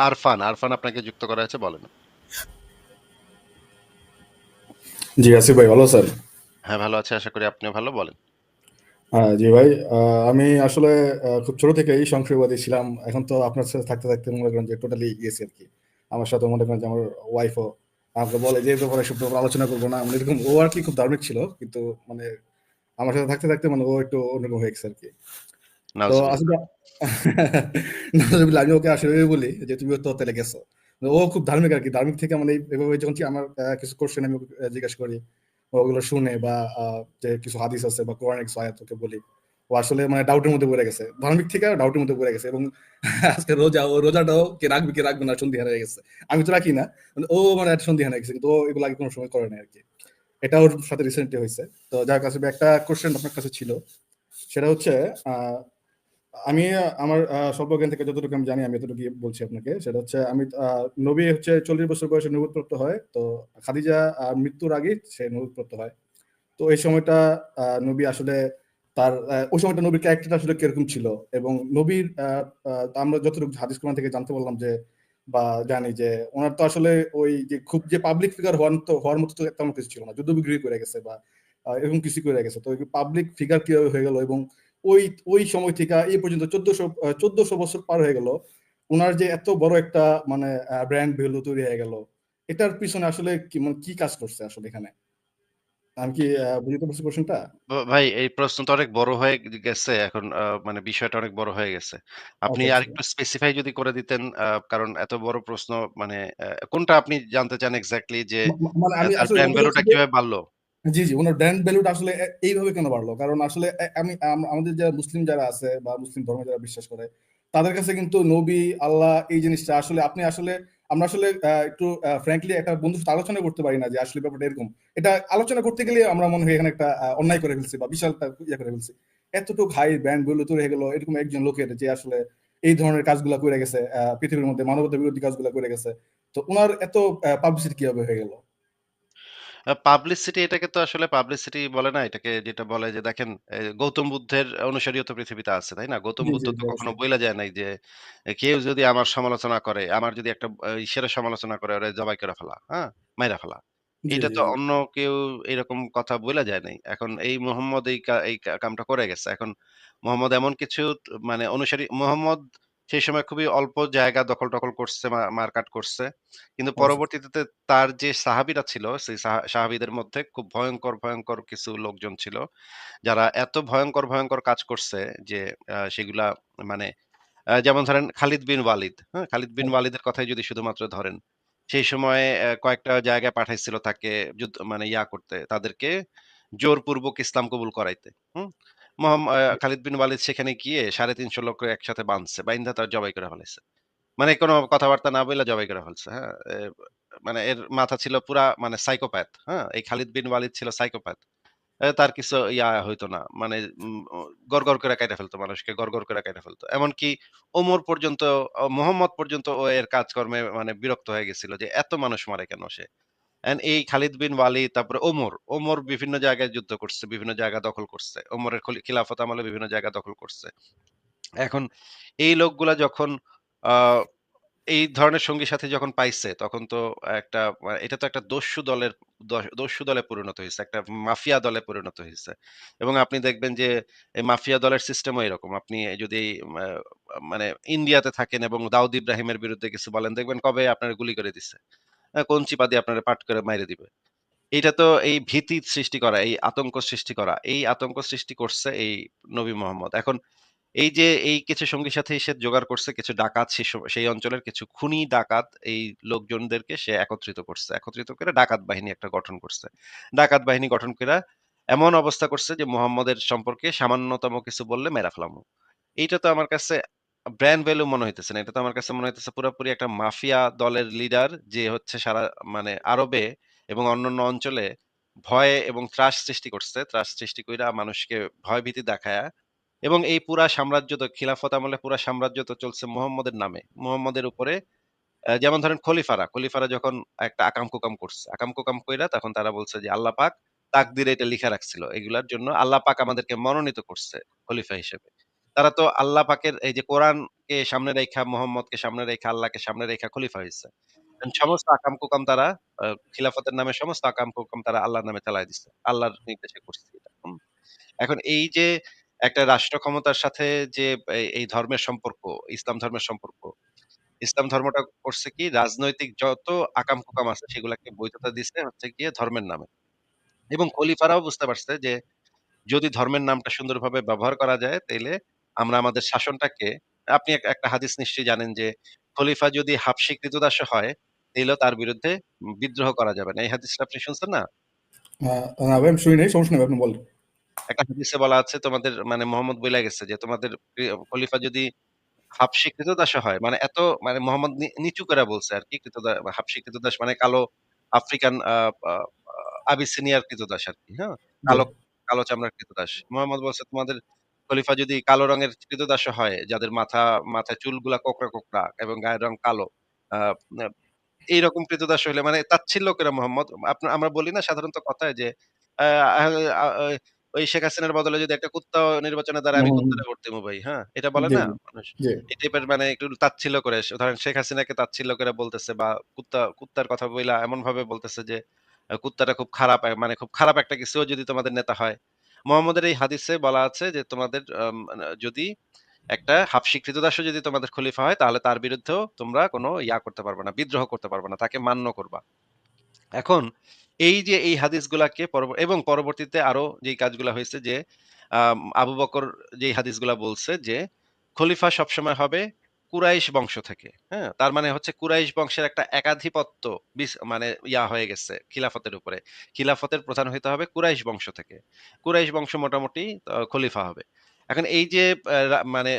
আরফান, আরফান আপনাকে যুক্ত করা হয়েছে বলেন। জি, আসিফ ভাই ভালো আছেন? হ্যাঁ, ভালো আছি। আশা করি আপনিও ভালো। বলেন। হ্যাঁ, জি ভাই। আমি আসলে খুব ছোট থেকেই সংশয়বাদী ছিলাম। এখন তো আপনার সাথে থাকতে, থাকতে মনে করেন যে টোটালি গেছি আরকি। আমার সাথে মনে করেন যে আমার ওয়াইফও আমাকে বলে যে, "এই ব্যাপারে এসব ব্যাপারে আলোচনা করব না।" মানে এরকম ও আরকি খুব ধার্মিক ছিল। কিন্তু মানে আমার সাথে থাকতে, থাকতে মানে ও একটু অন্যরকম হয়ে গেছে আরকি। তো আসলে নাউজুবিল্লাহ আমি ওকে আসলে বলি যে, "তুমিও তো তাইলে গেছো।" ও খুব ধার্মিক আরকি। ধার্মিক থেকে মানে এভাবে যখন আমার কিছু কোয়েশ্চেন আমি জিজ্ঞাসা করি, ওগুলো শুনে বা যে কিছু হাদিস আছে বা কোরআনিক আয়াত ওকে বলি। ও আসলে মানে ডাউটের মধ্যে পড়ে গেছে। ধার্মিক থেকে ডাউটের মধ্যে পড়ে গেছে এবং আজকে রোজা, ও রোজাটাও কে রাখবে কি রাখবে না সন্দিহান হয়ে গেছে। আমি তো রাখি না। ও মানে একটা সন্দিহান হয়ে গেছে। কিন্তু ও এগুলো আগে কোন সময় করে নাই আরকি। এটা ওর সাথে রিসেন্টলি হয়েছে তো যার কাছে একটা কোয়েশ্চেন আপনার কাছে ছিল। সেটা হচ্ছে আ আমি আমার স্বল্প জ্ঞান থেকে যতটুকু আমি জানি, আমি এতটুকুই বলছি আপনাকে। সেটা হচ্ছে, আমি নবী হচ্ছে ৪০ বছর বয়সে নবুয়তপ্রাপ্ত হয়। তো খাদিজা মৃত্যুর আগে সে নবুয়তপ্রাপ্ত হয়। তো এই সময়টা নবী আসলে তার ওই সময়টা নবীর ক্যারেক্টারটা আসলে কীরকম ছিল এবং নবীর আমরা যতটুকু হাদিস কোরআন থেকে জানতে পারলাম যে, বা জানি যে, ওনার তো আসলে ওই যে খুব যে পাবলিক ফিগার হওয়ার তো হওয়ার মতো তো তেমন কিছু ছিল না। যুদ্ধবিগ্রহ করে গেছে বা এরকম কিছু করে গেছে। তো পাবলিক ফিগার কীভাবে হয়ে গেল এবং ওই ওই সময় থেকে এই পর্যন্ত ১৪০০ আ ১৪০০ বছর পার হয়ে গেল। উনার যে এত বড় একটা মানে ব্র্যান্ড ভ্যালু তৈরি হয়ে গেল। এটার পিছনে আসলে কি মানে কি কাজ করছে আসলে এখানে? আমি কি বুঝতে পারছি? ভাই এই প্রশ্ন তো অনেক বড় হয়ে গেছে। এখন মানে বিষয়টা অনেক বড় হয়ে গেছে। আপনি। আরেকটু স্পেসিফাই যদি করে দিতেন কারণ এত বড় প্রশ্ন মানে কোনটা আপনি জানতে চান এক্সাক্টলি যে মানে ব্র্যান্ড জানতে ভ্যালু টা কীভাবে বাড়লো? জি, জি। উনার ব্র্যান্ড ভ্যালু টা আসলে এইভাবে কেন বাড়লো? কারণ আসলে আমি আমাদের যারা মুসলিম যারা আছে বা মুসলিম ধর্মে যারা বিশ্বাস করে, তাদের কাছে কিন্তু নবী, আল্লাহ এই জিনিসটা আসলে আপনি আসলে আমরা আসলে একটু ফ্র্যাঙ্কলি একটা বন্ধুর সাথে আলোচনা করতে পারি না যে আসলে ব্যাপারটা এরকম। এটা আলোচনা করতে গেলে আমরা মনে হয় এখানে একটা অন্যায় করে ফেলছি বা বিশাল একটা ইয়ে করে ফেলছি। এতটুক হাই ব্র্যান্ড ভ্যালু তৈরি হয়ে গেল এরকম একজন লোকের যে আসলে এই ধরনের কাজগুলা করে গেছে পৃথিবীর মধ্যে মানবতা বিরোধী কাজগুলা করে গেছে। তো ওনার এত পাবলিসিটি কীভাবে হয়ে গেল? পাবলিসিটি এটাকে তো আসলে পাবলিসিটি বলে না। এটাকে যেটা বলে যে দেখেন এ গৌতম বুদ্ধের অনুসারীও তো পৃথিবীতে আছে, তাই না? গৌতম জি, বুদ্ধ জি, তো কখনো অবশ্যই। বইলা যায় নাই যে এ কেউ যদি আমার সমালোচনা করে, আমার যদি একটা ইসের সমালোচনা করে ওরে জবাই করে ফেলা, হ্যাঁ? মাইরা ফেলা। জি, জি, তো অন্য কেউ এরকম কথা বইলা যায় নাই। এখন এই মোহাম্মদ এই কা এই কা কামটা করে গেছে। এখন মোহাম্মদ এমন কিছু ত মানে অনুসারী মুহাম্মদ সেই সময় খুবই অল্প জায়গা দখল-টখল করছে, মা মারকাট করছে। কিন্তু পরবর্তীতে তার যে সাহাবীরা ছিল, সেই সাহা সাহাবীদের মধ্যে খুব ভয়ংকর, ভয়ংকর কিছু লোকজন ছিল। যারা এত ভয়ংকর, ভয়ংকর কাজ করছে যে সেগুলা মানে যেমন ধরেন খালিদ বিন ওয়ালিদ, হ্যাঁ? খালিদ বিন। ওয়ালিদের কথাই যদি শুধুমাত্র ধরেন। সেই সময়ে কয়েকটা জায়গায় পাঠাইছিল তাকে যুদ্ধ মানে ইয়া করতে, তাদেরকে জোরপূর্বক ইসলাম কবুল করাইতে। হুম? খালিদ বিন ওয়ালিদ সেখানে গিয়ে ৩৫০ লোককে একসাথে বাঁধছে। বাইন্ধা তার জবাই করে ফেলাইছে। মানে কোন কথাবার্তা না বইলা জবাই করে ফেলছে, হ্যাঁ? মানে এর মাথা ছিল পুরা মানে সাইকোপ্যাথ, হ্যাঁ? এই খালিদ বিন ওয়ালিদ ছিল সাইকোপ্যাথ। তার কিছু ইয়া হইতো না। মানে উম অ করে কাইটা ফেলতো মানুষকে, গড়গড় করে কাইটা ফেলতো। এমনকি ওমর পর্যন্ত মুহাম্মদ পর্যন্ত ও এর কাজকর্মে মানে বিরক্ত হয়ে গেছিল যে এত মানুষ মারে কেন সে? এই খালিদ বিন ওয়ালিদ তারপরে ওমর, ওমর বিভিন্ন জায়গায় যুদ্ধ করছে, বিভিন্ন জায়গা দখল করছে। ওমরের খিলাফত আমলে বিভিন্ন জায়গা দখল করছে। এখন এই লোকগুলা যখন এই ধরনের সঙ্গী সাথী যখন পাইছে তখন তো একটা এটা তো একটা দস্যু দলের দস্যু দলে পরিণত হইছে। একটা মাফিয়া দলে পরিণত হয়েছে এবং আপনি দেখবেন যে এই মাফিয়া দলের সিস্টেমও এরকম। আপনি যদি মানে ইন্ডিয়াতে থাকেন এবং দাউদ ইব্রাহিমের বিরুদ্ধে কিছু বলেন দেখবেন কবে আপনার গুলি করে দিছে। চিপা দিয়ে আপনারে পাট করে মাইরে দিবে। এইটা তো এই ভীতি সৃষ্টি করা, এই আতঙ্ক সৃষ্টি করা, এই আতঙ্ক সৃষ্টি করছে এই নবী মোহাম্মদ। এখন এই যে এই কিছু সঙ্গী সাথী সে জোগাড় করছে, কিছু ডাকাত সেই অঞ্চলের কিছু খুনি ডাকাত এই লোকজনদেরকে সে একত্রিত করছে। একত্রিত করে ডাকাত বাহিনী একটা গঠন করছে। ডাকাত বাহিনী গঠন কইরা এমন অবস্থা করছে যে মোহাম্মদের সম্পর্কে সামান্যতম কিছু বললে মেরা ফেলামু। এইটা তো আমার কাছে ব্র্যান্ড ভ্যালু মনে হইতেছে না। এটা তো আমার কাছে মনে হইতেছে পুরাপুরি একটা মাফিয়া দলের লিডার যে হচ্ছে সারা মানে আরবে এবং অন্যান্য অঞ্চলে ভয় এবং ত্রাস সৃষ্টি করছে। ত্রাস সৃষ্টি কইরা মানুষকে ভয়ভীতি দেখায়া এবং এই পুরা সাম্রাজ্য তো খিলাফত আমলে পুরা সাম্রাজ্য তো চলছে মোহাম্মদের নামে। মোহাম্মদের উপরে যেমন ধরেন খলিফারা, খলিফারা যখন একটা আকাম-কুকাম করছে। আকাম-কুকাম কইরা তখন তারা বলছে যে আল্লাহ পাক তাকদিরে এটা লিখা রাখছিল। এগুলার জন্য আল্লাহ পাক আমাদেরকে মনোনীত করছে খলিফা হিসেবে। তারা তো আল্লাহ পাকের এই যে কোরআনকে সামনে রেখা, মোহাম্মদকে সামনে রেখা, আল্লাহকে সামনে রেখা খলিফা। এখন সমস্ত আকাম-কুকাম তারা খিলাফতের নামে সমস্ত আকাম-কুকাম তারা আল্লাহর নামে চালায় দিছে। আল্লাহর নির্দেশে করছে এখন এই যে একটা রাষ্ট্র ক্ষমতার সাথে যে এই, ধর্মের সম্পর্ক, ইসলাম ধর্মের সম্পর্ক। ইসলাম ধর্মটা করছে কি রাজনৈতিক যত আকাম-কুকাম আছে সেগুলাকে বৈধতা দিছে হচ্ছে গিয়ে ধর্মের নামে। এবং খলিফারাও বুঝতে পারছে যে যদি ধর্মের নামটা সুন্দরভাবে ব্যবহার করা যায় তাইলে আমরা আমাদের শাসনটাকে আপনি একটা হাদিস নিশ্চয়ই জানেন যে খলিফা যদি হাবশী ক্রীতদাসও হয় তাহলে তার বিরুদ্ধে বিদ্রোহ করা যাবে না। এই হাদিসটা আপনি শুনছেন না? আ না ভাই আমি শুনি নাই। সমস্যা নাই আপনি বলেন। একটা হাদিসে বলা আছে তোমাদের মানে মোহাম্মদ বইলা গেছে যে তোমাদের খলিফা যদি হাবশী ক্রীতদাসও হয় মানে এত মানে মোহাম্মদ নিচু করে বলছে আরকি ক্রীতদা হাবশী ক্রীতদাস মানে কালো আফ্রিকান আবিসিনিয়ার ক্রীতদাস আরকি, হ্যাঁ? কালো কালো চামড়ার ক্রীতদাস। মোহাম্মদ বলছে তোমাদের খলিফা যদি কালো রঙের ক্রীতদাসও হয়, যাদের মাথা মাথায় চুলগুলা কোঁকড়া, কোঁকড়া এবং গায়ের রং কালো। এইরকম ক্রীতদাস হইলে মানে তাচ্ছিল্য করে মোহাম্মদ আপনা আমরা বলি না সাধারণত কথায় যে ওই শেখ হাসিনার বদলে যদি একটা কুত্তাও নির্বাচনে হুম, আমি। কুত্তারে ভোট দিমু ভাই, হ্যাঁ? এটা বলে না মানুষ? এই টাইপের মানে একটু তাচ্ছিল্য করে ধরেন শেখ হাসিনাকে তাচ্ছিল্য করে বলতেছে বা কুত্তা কুত্তার কথা বইলা এমনভাবে বলতেছে যে কুত্তাটা খুব খারাপ মানে খুব খারাপ একটা কিছুও যদি তোমাদের নেতা হয়। মোহাম্মদের এই হাদিসে বলা আছে যে তোমাদের যদি একটা হাবশী ক্রীতদাসও যদি তোমাদের খলিফা হয় তাহলে তার বিরুদ্ধেও তোমরা কোনো ইয়া করতে পারবা না, বিদ্রোহ করতে পারবা না। তাকে মান্য করবা। এখন এই যে এই হাদিসগুলাকে এবং পরবর্তীতে আরও যেই কাজগুলা হয়েছে যে আবু বকর যেই হাদিসগুলা বলছে যে খলিফা সবসময় হবে কুরাইশ বংশ থেকে। হ্যাঁ? তার মানে হচ্ছে কুরাইশ বংশের একটা একাধিপত্য মানে ইয়া হয়ে গেছে খিলাফতের উপরে। খিলাফতের প্রধান হইতে হবে কুরাইশ বংশ থেকে। কুরাইশ বংশ মোটামুটি খলিফা হবে। এখন এই যে মানে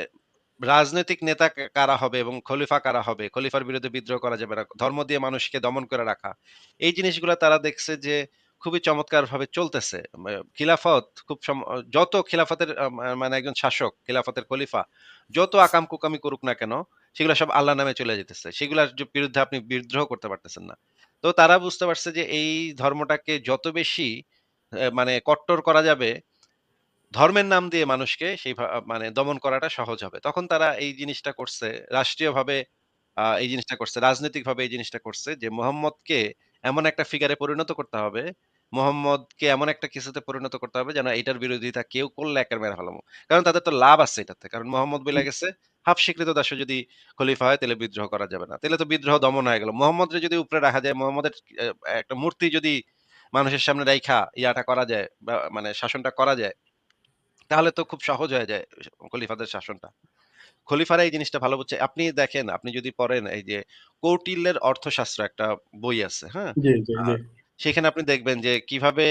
রাজনৈতিক নেতা কারা হবে এবং খলিফা কারা হবে, খলিফার বিরুদ্ধে বিদ্রোহ করা যাবে না। ধর্ম দিয়ে মানুষকে দমন করে রাখা। এই জিনিসগুলা তারা দেখছে যে খুবই চমৎকারভাবে চলতেছে। খিলাফত খুব যত খিলাফতের মানে একজন শাসক, খিলাফতের খলিফা যত আকাম-কুকামি করুক না কেন, সেগুলা সব আল্লাহর নামে চলে যাইতেছে। সেগুলার বিরুদ্ধে আপনি বিদ্রোহ করতে পারতেছেন না। তো তারা বুঝতে পারছে যে এই ধর্মটাকে যত বেশি মানে কট্টর করা যাবে ধর্মের নাম দিয়ে মানুষকে সেই মানে দমন করাটা সহজ হবে। তখন তারা এই জিনিসটা করছে। রাষ্ট্রীয়ভাবে এই জিনিসটা করছে। রাজনৈতিকভাবে এই জিনিসটা করছে যে মোহাম্মদকে এমন একটা ফিগারে পরিণত করতে হবে। মোহাম্মদকে এমন একটা কিছুতে পরিণত করতে হবে যেন এইটার বিরোধিতা কেউ করলে একের মেরে ফেলামু। কারণ তাদের তো লাভ আছে এটাতে। কারণ মোহাম্মদ বইলা গেছে হাবশী ক্রীতদাসও যদি খলিফা হয় তাইলে বিদ্রোহ করা যাবে না। তাইলে তো বিদ্রোহ দমন হয়ে গেল। মোহাম্মদরে যদি উপরে রাখা যায়, মোহাম্মদের একটা মূর্তি যদি মানুষের সামনে রাইখা ইয়াটা করা যায় বা মানে শাসনটা করা যায় তাহলে তো খুব সহজ হয়ে যায় খলিফাদের শাসনটা। খলিফারা এই জিনিসটা ভালো বুঝছে। আপনি দেখেন, আপনি যদি পড়েন এই যে কৌটিল্যের অর্থশাস্ত্র একটা বই আছে, হ্যাঁ? সেখানে আপনি দেখবেন যে কীভাবে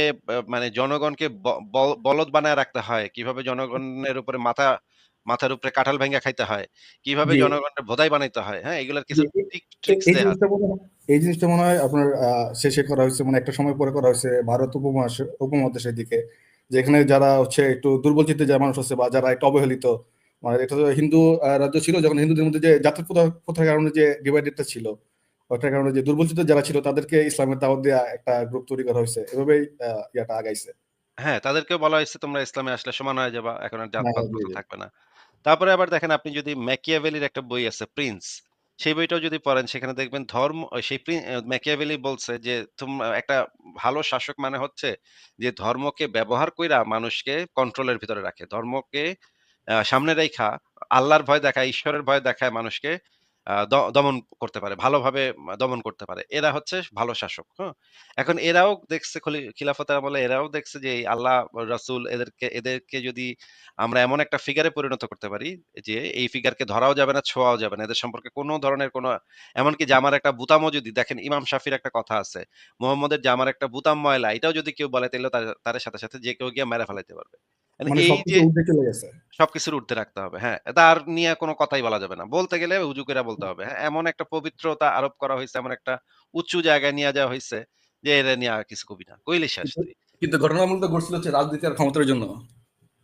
মানে জনগণকে বল বলদ বানায় রাখতে হয়, কীভাবে জনগণের উপরে মাথা মাথার উপরে কাঁঠাল ভাইঙ্গা খাইতে হয়, কীভাবে জি। জনগণকে ভোদাই বানাইতে হয়, হ্যাঁ? এগুলার কিছু এই জিনিসটা। মনে হয় আপনার শেষে করা হইছে মানে একটা সময় পরে করা হইছে ভারত উপমহাস উপমহাদেশের দিকে। যেখানে যারা হচ্ছে একটু দুর্বল চিত্তের যারা মানুষ আছে বা যারা একটু অবহেলিত মানে এটা তো হিন্দু রাজ্য ছিল যখন হিন্দুদের মধ্যে যে জাতীয় প্রথা প্রথার কারণে যে ডিভাইডেড টা ছিল, ওটার কারণে যে দুর্বল চিত্তের যারা ছিল তাদেরকে ইসলামের দাওয়াত দেয়া একটা গ্রুপ তৈরি করা হইছে। এভাবেই ইয়াটা আগাইছে। হ্যাঁ, তাদেরকেও বলা হইছে তোমরা ইসলামে আসলে সমান হয়ে যাবা। এখন আর হ্যাঁ, জাতপাত হ্যাঁ। থাকবে না। তারপরে আবার দেখেন আপনি যদি ম্যাকিয়াভেলির একটা বই আছে 'প্রিন্স' সেই বইটাও যদি পড়েন সেখানে দেখবেন ধর্ম সেই ম্যাকিয়াভেলি বলছে যে তুম একটা ভালো শাসক মানে হচ্ছে যে ধর্মকে ব্যবহার কইরা মানুষকে কন্ট্রোলের ভিতরে রাখে। ধর্মকে সামনে রাইখা আল্লাহর ভয় দেখায়, ঈশ্বরের ভয় দেখায় মানুষকে দমন করতে পারে। ভালোভাবে দমন করতে পারে। এরা হচ্ছে ভালো শাসক, হ্যাঁ? এখন এরাও দেখছে খিলাফতের আমলে এরাও দেখছে যে আল্লাহ, রাসূল এদেরকে এদেরকে যদি আমরা এমন একটা ফিগারে পরিণত করতে পারি যে এই ফিগারকে ধরাও যাবে না, ছোঁয়াও যাবে না। এদের সম্পর্কে কোনো ধরনের কোনো এমনকি জামার একটা বুতামও যদি দেখেন ইমাম শাফির একটা কথা আছে। মুহাম্মদের জামার একটা বুতাম ময়লা এটাও যদি কেউ বলে তাহলে তার সাথে, সাথে যে কেউ গিয়ে মেরে ফেলাইতে পারবে। মানে মানে এই যে গেছে। সবকিছুর ঊর্ধ্বে রাখতে হবে। হ্যাঁ, তার নিয়ে কোনো কথাই বলা যাবে না। বলতে গেলে হুজুকেরা বলতে হবে। হ্যাঁ, এমন একটা পবিত্রতা আরোপ করা হয়েছে এমন একটা উঁচু জায়গায় নিয়ে যাওয়া হয়েছে যে এরা নিয়ে আর কিছু কবি না। কইলে শেষ কিন্তু তুই। ঘটনার মূলত ঘটছিল হচ্ছে রাজনীতি আর ক্ষমতার জন্য।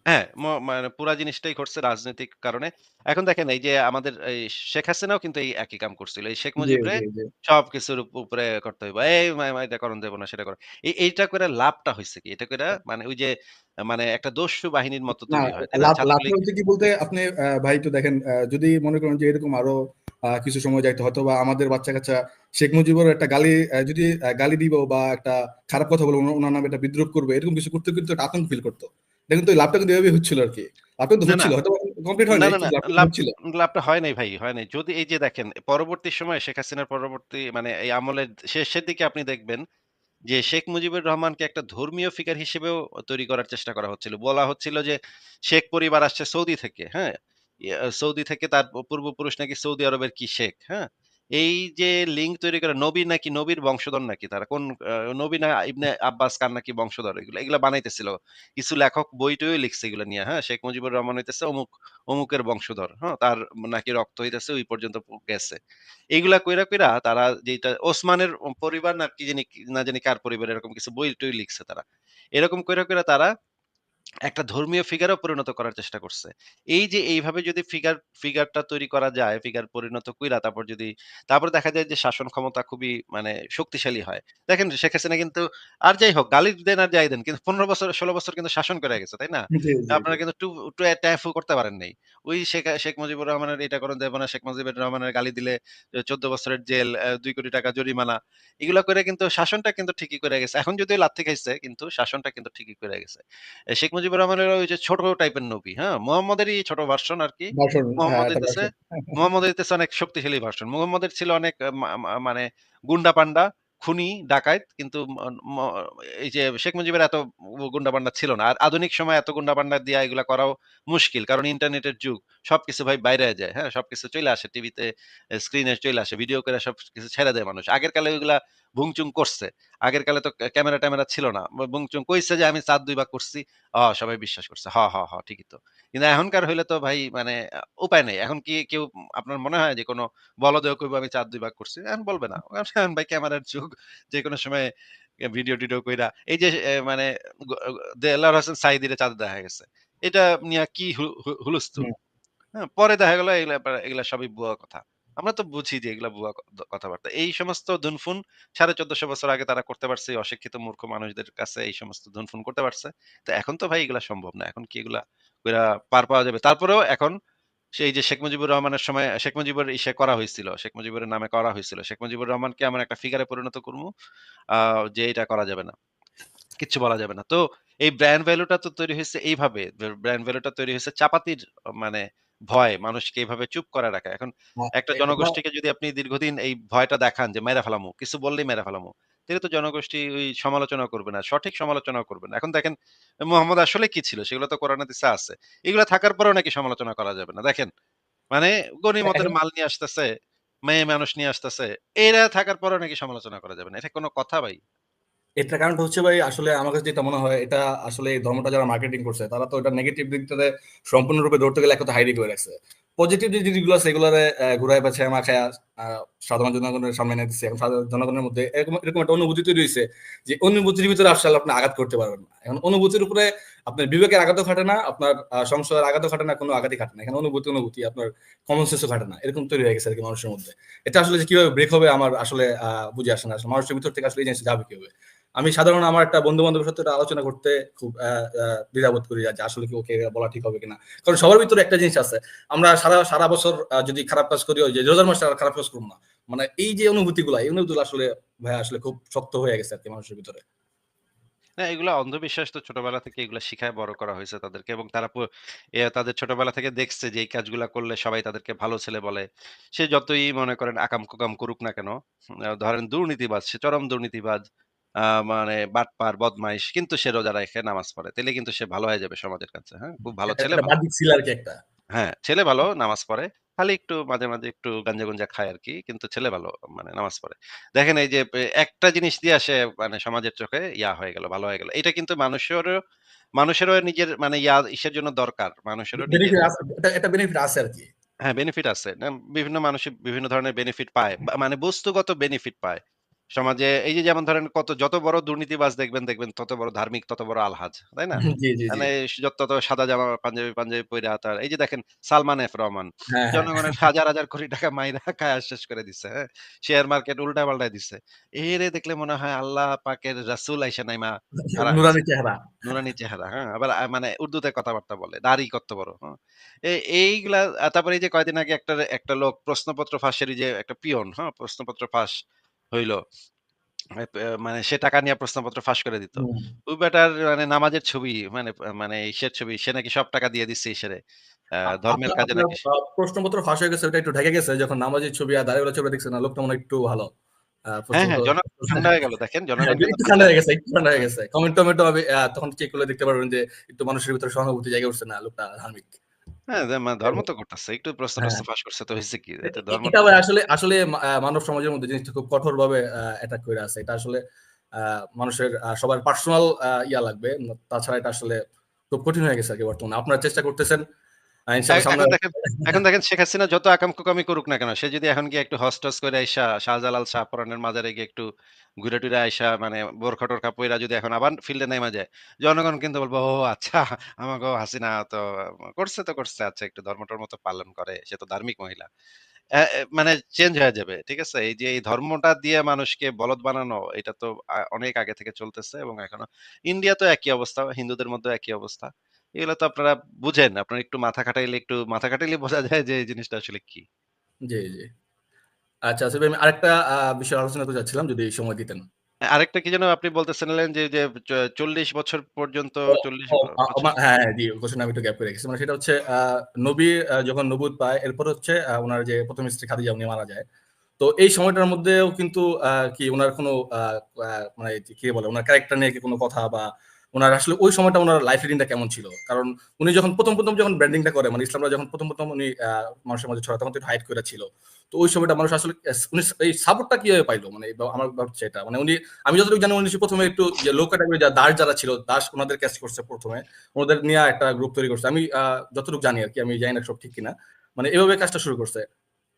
হ্যাঁ, ম মানে পুরা জিনিসটাই ঘটছে রাজনৈতিক কারণে। এখন দেখেন এই যে আমাদের এই শেখ হাসিনাও কিন্তু এই একই কাম করছিল। এই শেখ জি, মুজিবরে জি, জি। সবকিছুর উপ উপরে করতে হইব। এই মা মা এটা করণ দেব না, সেটা করো। এই এইটা কইরা লাভটা হইছে কি? এটা কইরা মানে ওই যে মানে একটা দস্যু বাহিনীর মতো না, তৈরি হয়। তাই না? লাভ লাভটা ছাত্রলীগ হচ্ছে কি বলতে আপনি আ ভাই একটু দেখেন আ যদি মনে করেন যে এরকম আরও আ কিছু সময় যাইতো হয়তোবা আমাদের বাচ্চা-কাচ্চা শেখ মুজিবুর একটা গালি আ যদি আ গালি দিব বা একটা খারাপ কথা বলব, উনার নামে একটা বিদ্রূপ করবে, এরকম কিছু করতে কিন্তু একটা আতঙ্ক ফিল করত। কিন্তু এই লাভটা কিন্তু এভাবেই হচ্ছিল আরকি। লাভটা কিন্তু না, না। হচ্ছিল। হয়তো কমপ্লিট হয় না, লাভটা। লাভটা হয় নাই ভাই, হয় নাই। যদি এই যে দেখেন পরবর্তী সময়ে শেখ হাসিনার পরবর্তী মানে এই আমলের শেষের দিকে আপনি দেখবেন যে শেখ মুজিবুর রহমানকে একটা ধর্মীয় ফিগার হিসেবেও তৈরি করার চেষ্টা করা হচ্ছিল। বলা হচ্ছিল যে শেখ পরিবার আসছে সৌদি থেকে, হ্যাঁ? সৌদি থেকে তার পূর্বপুরুষ নাকি সৌদি আরবের কি শেখ, হ্যাঁ? এই যে লিঙ্ক তৈরি করে নবী নাকি নবীর বংশধর নাকি তারা কোন নবী না ইবনে আব্বাস কার নাকি বংশধর এগুলা, এগুলা বানাইতেছিল। কিছু লেখক বই-টইও লিখছে এগুলা নিয়া, হ্যাঁ? শেখ মুজিবুর রহমান হইতেছে অমুক, অমুকের বংশধর, হ্যাঁ? তার নাকি রক্ত হইতেছে ওই পর্যন্ত গেছে। এগুলা কইরা, কইরা তারা যেটা ওসমানের পরিবার না কি জানি না জানি কার পরিবার এরকম কিছু বই-টই লিখছে তারা। এরকম কইরা, কইরা তারা একটা ধর্মীয় ফিগারেও পরিণত করার চেষ্টা করছে। এই যে এইভাবে যদি ফিগার ফিগারটা তৈরি করা যায়, ফিগার পরিণত কইরা তারপর যদি তারপর দেখা যায় যে শাসন ক্ষমতা খুবই মানে শক্তিশালী হয়। দেখেন শেখ হাসিনা কিন্তু আর যাই হোক গালি দেন আর যাই দেন কিন্তু ১৫ বছর ১৬ বছর কিন্তু শাসন করে গেছে, তাই না? আপনারা কিন্তু টু ট্যাফু করতে পারেন নাই। ওই শেখ শেখ মুজিবুর রহমানের এটা করণ দেব না, শেখ মুজিবুর রহমানের গালি দিলে চোদ্দ বছরের জেল, দুই কোটি টাকা জরিমানা। এগুলা করে কিন্তু শাসনটা কিন্তু ঠিকই করে গেছে। এখন যদিও লাথি খাইছে কিন্তু শাসনটা কিন্তু ঠিকই করে গেছে। শেখ মুজিবুর রহমানের ওই যে ছোট টাইপের নবী, হ্যাঁ? মুহাম্মদেরই ছোট ভার্সন আরকি। ভাষণ হ্যাঁ, মুহাম্মদ একটা হইতেছে ভাষণ। মুহাম্মদ হইতেছে অনেক শক্তিশালী ভার্সন। মুহাম্মদের ছিল অনেক মানে গুন্ডা-পান্ডা, খুনি, ডাকাত কিন্তু এই যে শেখ মুজিবের এত গুন্ডা-পান্ডা ছিল না। আর আধুনিক সময় এত গুন্ডা-পান্ডা দিয়া এগুলা করাও মুশকিল। কারণ ইন্টারনেটের যুগ। সবকিছু ভাই বাইরে যায়, হ্যাঁ? সবকিছু চলে আসে টিভিতে, স্ক্রিনে চলে আসে। ভিডিও করে সবকিছু ছেড়ে দেয় মানুষ। আগের কালে ওইগুলা ভুং-চুং করছে। আগের কালে তো ক্যামেরা-ট্যামেরা ছিল না। ভুং-চুং কইছে যে আমি ২ ভাগ করছি। অ সবাই বিশ্বাস করছে। হ, হ, হ ঠিকই তো। কিন্তু এখনকার হইলে তো ভাই মানে উপায় নাই। এখন কি কেউ আপনার মনে হয় যে কোন বলদেও কইব আমি চাঁদ ২ ভাগ করছি? এখন বলবে না। এখন ভাই ক্যামেরার যুগ। যেকোনো সময় ভিডিও-টিডিও কইরা এই যে মানে গ দেলোয়ার হোসেন সাঈদীরে চাঁদে দেখা গেছে। এটা নিয়ে কি হু হু হুলস্থুল। হ্যাঁ? পরে দেখা গেল এগুলা এগুলা সবই ভুয়া কথা। আমরা তো বুঝি যে এগুলা ভুয়া কথাবার্তা। এই সমস্ত দুনফুন ১৪৫০ বছর আগে তারা করতে পারছে, অশিক্ষিত মূর্খ মানুষদের কাছে এই সমস্ত দুনফুন করতে পারছে। তো এখন তো ভাই এগুলা সম্ভব না। এখন কি এগুলা কইরা পার পাওয়া যাবে? তারপরেও এখন সেই যে শেখ মুজিবুর রহমানের সময়, শেখ মুজিবুর ইসে করা হয়েছিল শেখ মুজিবুরের নামে করা হয়েছিল শেখ মুজিবুর রহমানকে এমন একটা ফিগারে পরিণত করব যে এটা করা যাবে না। কিচ্ছু বলা যাবে না। তো এই ব্র্যান্ড ভ্যালুটা তো তৈরি হয়েছে এইভাবে। ব্র ব্র্যান্ড ভ্যালুটা তৈরি হইছে চাপাতির মানে ভয় মানুষকে এভাবে চুপ করে রাখা। এখন হ্যাঁ, একটা জনগোষ্ঠীকে যদি আপনি দীর্ঘদিন এই ভয়টা দেখান যে মাইরা ফেলামু। কিছু বললেই মাইরা ফেলামু। তাইলে তো জনগোষ্ঠী ওই সমালোচনা করবে না। সঠিক সমালোচনাও করবে না। এখন দেখেন মোহাম্মদ আসলে কি ছিল? সেগুলো তো কোরআন হাদিসে আছে। এগুলা থাকার পরেও নাকি সমালোচনা করা যাবে না। দেখেন মানে গনিমতের এখন মাল নিয়ে আসতেছে, মেয়ে মানুষ নিয়ে আসতেছে। এরা থাকার পরেও নাকি সমালোচনা করা যাবে না। এটা কোনো কথা ভাই? এটার কারণটা হচ্ছে ভাই আসলে আমার কাছে যেটা মনে হয় এটা আসলে এই ধর্মটা যারা মার্কেটিং করছে তারা তো এটা নেগেটিভ দিকটাতে সম্পূর্ণরূপে ধরতে গেলে একটা হাইডি করে রাখছে। পজিটিভ যে জিনিসগুলো আছে এগুলারে অ্যা ঘুরায় পেঁচায় মাখায়া সাধারণ জনগণের সামনে এনে দিচ্ছে। এখন সাধারণ জনগণের মধ্যে এরকম এরকম একটা অনুভূতি তৈরি হইছে যে অনুভূতির ভিতরে আসলে আপনি আঘাত করতে পারবেন না। এখন অনুভূতির উপরে আপনার বিবেকের আঘাতও খাটে না, আপনার সংশয়ের আঘাতও খাটে না, কোনো আঘাতই খাটে না। এখানে অনুভূতি, অনুভূতি আপনার কমন সেন্সও খাটে না। এরকম তৈরি হয়ে গেছে আরকি মানুষের মধ্যে। এটা আসলে যে কীভাবে ব্রেক হবে আমার আসলে বুঝে আসে না। আসলে মানুষের ভিতর থেকে আসলে এই জিনিসটা যাবে কীভাবে? আমি সাধারণ আমার একটা বন্ধু-বান্ধবের সাথে আলোচনা করতে খুব দ্বিধাবোধ করি যে আসলে কি ওকে বলা ঠিক হবে কিনা। কারণ সবার ভিতরে একটা জিনিস আছে। আমরা সারা সারা বছর যদি খারাপ কাজ করি যে রোজার মাসে খারাপ কাজ করব না। মানে এই যে অনুভূতিগুলা, এই অনুভূতিগুলো আসলে ভাইয়া আসলে খুব শক্ত হয়ে গেছে আরকি মানুষের ভিতরে। না এগুলা অন্ধবিশ্বাস তো ছোটবেলা থেকে এগুলা শিখায় বড় করা হয়েছে তাদেরকে এবং তারা তাদের ছোটবেলা থেকে দেখছে যে এই কাজগুলা করলে সবাই তাদেরকে ভালো ছেলে বলে। সে যতই মনে করেন আকাম-কুকাম করুক না কেন, ধরেন দুর্নীতিবাজ, সে চরম দুর্নীতিবাজ, মানে বাটপার, বদমাইশ কিন্তু সে রোজা রাইখা নামাজ পড়ে। তাহলে কিন্তু সে ভালো হয়ে যাবে সমাজের কাছে, হ্যাঁ? খুব ভালো ছেলে একটা। হ্যাঁ, ছেলে ভালো নামাজ পড়ে। খালি একটু মাঝে, মাঝে একটু গাঞ্জা-গুঞ্জা খায় আরকি। কিন্তু ছেলে ভালো মানে নামাজ পড়ে। দেখেন এই যে একটা জিনিস দিয়ে সে মানে সমাজের চোখে ইয়া হয়ে গেল, ভালো হয়ে গেল। এটা কিন্তু মানুষেরও মানুষেরও নিজের মানে ইয়া ইসের জন্য দরকার। মানুষেরও বেনিফিট আছে আছে আরকি। হ্যাঁ, বেনিফিট আছে। বিভিন্ন মানুষই বিভিন্ন ধরনের বেনিফিট পায়। মানে বস্তুগত বেনিফিট পায়। সমাজে এই যে যেমন ধরেন কত যত বড় দুর্নীতিবাজ দেখবেন, দেখবেন তত বড় ধার্মিক, তত বড় আলহাজ। তাই না? জি, জি, জি। মানে যত তত সাদা জামা পাঞ্জাবি, পাঞ্জাবি পইরা তার এই যে দেখেন সালমান এফ রহমান। হ্যাঁ, হ্যাঁ, জনগণের। হাজার, হাজার কোটি টাকা মাইরা খায়া শেষ করে দিছে, হ্যাঁ? শেয়ার মার্কেট উল্টায়-পাল্টায় দিছে। এরে দেখলে মনে হয় আল্লাহ পাকের রাসূল আইসা নাইমা নুরানি চেহারা। নুরানি চেহারা, হ্যাঁ? আবার মানে উর্দুতে কথাবার্তা বলে। দাড়ি কত বড়, হ্যাঁ? এ এইগুলা তারপরে এই যে কয়দিন আগে একটা একটা লোক প্রশ্নপত্র ফাঁসের এই যে একটা পিয়ন, হ্যাঁ? প্রশ্নপত্র ফাঁস হইল। মানে সে টাকা নিয়ে প্রশ্নপত্র ফাঁস করে দিত। ওই বেটার মানে নামাজের ছবি মানে মানে ইসের ছবি। সে নাকি সব টাকা দিয়ে দিচ্ছে ইসেরে। ধর্মের কাজে নাকি প্রশ্নপত্র ফাঁস হয়ে গেছে ওটা একটু ঢেকে গেছে যখন নামাজের ছবি আর দাড়িওয়ালা ছবিটা দেখছেন না লোকটা মনে একটু ভালো। হ্যাঁ, হ্যাঁ, ঠান্ডা হয়ে গেল দেখেন। হ্যাঁ, ঠান্ডা ঠান্ডা হয়ে হয়ে গেছে, ঠান্ডা হয়ে গেছে। কমেন্ট-টমেন্টও হবে তখন চেক করলে দেখতে পারবেন যে একটু মানুষের ভিতরে সহানুভূতি জায়গা উঠছে না লোকটা ধার্মিক। হ্যাঁ, যে মা ধর্ম তো করতেছে। একটু হ্যাঁ। প্রশ্ন-টশ্ন ফাঁস করছে তো হইছে কি? এ এতে এ ধর্ম এটা আসলে আসলে মা মানব সমাজের মধ্যে জিনিসটা খুব কঠোরভাবে আ অ্যাটাক করে আছে। এটা আসলে আহ, মানুষের আহ, সবার পার্সোনাল ইয়া লাগবে। তাছাড়া এটা আসলে খুব কঠিন হয়ে গেছে আর কি বর্তমানে। আপনারা চেষ্টা করতেছেন। এখন দেখেন শেখ হাসিনা যত করুক না কেন, সে যদি এখন গিয়ে একটু হজ-টজ করে আইসা শাহজালাল, শাহপরানের মাজারে গিয়ে একটু ঘুরে-টুরে আইসা মানে পইরা যদি এখন আবার ফিল্ডে নাইমা যায়, জনগণ কিন্তু বলবে, "ও আচ্ছা আমাগো হাসিনা তো করছে তো করছে। আচ্ছা একটু ধর্ম-টর্ম তো পালন করে। সে তো ধার্মিক মহিলা।" মানে চেঞ্জ হয়ে যাবে। ঠিক আছে? এই যে এই ধর্মটা দিয়ে মানুষকে বলদ বানানো এটা তো অনেক আগে থেকে চলতেছে এবং এখনও ইন্ডিয়া তো একই অবস্থা, হিন্দুদের মধ্যে একই অবস্থা। এগুলো তো আপনারা বুঝেন। আপনার একটু মাথা খাটাইলে একটু মাথা খাটাইলে বোঝা যায় যে এই জিনিসটা আসলে কি। জি, জি। আচ্ছা, আসলে আমি আরেকটা বিষয়ে আলোচনা করতে চাচ্ছিলাম যদি সময় দিতেন। আরেকটা কি যেন আপনি বলতেছিলেন যে, যে চ ৪০ বছর পর্যন্ত ও ৪০ ও ব আ বছর আমা হ্যাঁ, হ্যাঁ, জি, কোয়েশ্চেন আমি একটু গ্যাপ করে রেখেছি। মানে সেটা হচ্ছে নবী যখন নবুয়ত পায় এরপর হচ্ছে আ উনার যে ১ম স্ত্রী খাদিজা উনি মারা যায়। তো এই সময়টার মধ্যেও কিন্তু কি উনার কোনো মানে কি বলে উনার ক্যারেক্টার নিয়ে কি কোনো কথা বা উনার আসলে ওই সময়টা উনার লাইফ রিডিং টা কেমন ছিল? কারণ উনি যখন ১ম, ১ম যখন ব্র্যান্ডিং টা করে মানে ইসলামরা যখন ১ম, ১ম উনি মানুষের মাঝে ছড়ায় তখন তো হাইড কইরা ছিল। তো ওই সময়টা মানুষ আসলে উনি এই সাপোর্ট টা কীভাবে পাইল? মানে আমার ভাবছে এটা। মানে উনি আমি যতটুকু জানি উনি ১ম এ একটু যে লো ক্যাটেগরি যা দাস যারা ছিল, দাস উনাদের ক্যাচ করছে ১ম এ। ওদের নিয়া একটা গ্রুপ তৈরি করছে। আমি যতটুকু জানি আর কি আমি জানি না সব ঠিক কিনা। মানে এভাবে কাজটা শুরু করছে।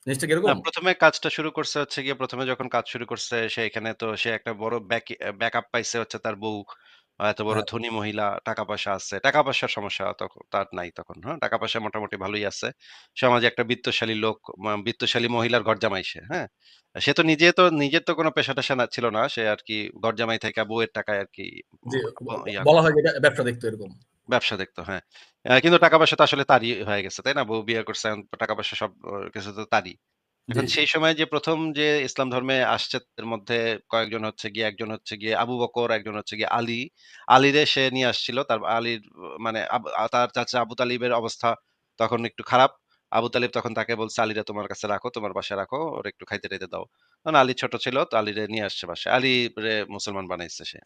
জিনিসটা কি না এরকম? ১ম এ কাজটা শুরু করছে হচ্ছে গিয়ে প্রথমে যখন কাজ শুরু করছে সে এখানে তো সে একটা বড় ব্যাক ব্যাকআপ পাইছে হচ্ছে তার বউ। এত বড় হ্যাঁ, ধনী মহিলা, টাকা-পয়সা আছে। টাকা-পয়সার সমস্যা তখ তার নাই তখন, হ্যাঁ? টাকা-পয়সা মোটামুটি ভালোই আছে। সমাজে একটা বিত্তশালী লোক, মা বিত্তশালী মহিলার ঘরজামাই সে, হ্যাঁ? সে তো নিজে তো নিজের তো কোনো পেশা-টেশা না ছিল না। সে আরকি ঘরজামাই থাইকা বউয়ের টাকায় আরকি জি, ব ব ব ইয়া বলা হয় যে এটা ব্যবসা দেখতো এরকম। ব্যবসা দেখতো, হ্যাঁ। অ্যা কিন্তু টাকা-পয়সা তো আসলে তারই হয়ে গেছে, তাই না? বউ বিয়ে করছে, এখন টাকা-পয়সা সব অ কিছু তো তারই। এখন সেই সময় যে ১ম যে ইসলাম ধর্মে আসছে এর মধ্যে কয়েকজন হচ্ছে গিয়ে একজন হচ্ছে গিয়ে আবু বকর, একজন হচ্ছে গিয়ে আলী। আলীরে সে নিয়ে আসছিল। তার আলীর মানে তার চাচা আবু তালিবের অবস্থা তখন একটু খারাপ। আবু তালিব তখন তাকে বলছে, "আলীরে তোমার কাছে রাখো, তোমার বাসায় রাখো। ওরে একটু খাইতে-টাইতে দাও।" তখন আলী ছোট ছিল, তো আলীরে নিয়ে আসছে বাসায়। আলীরে মুসলমান বানাইছে সে।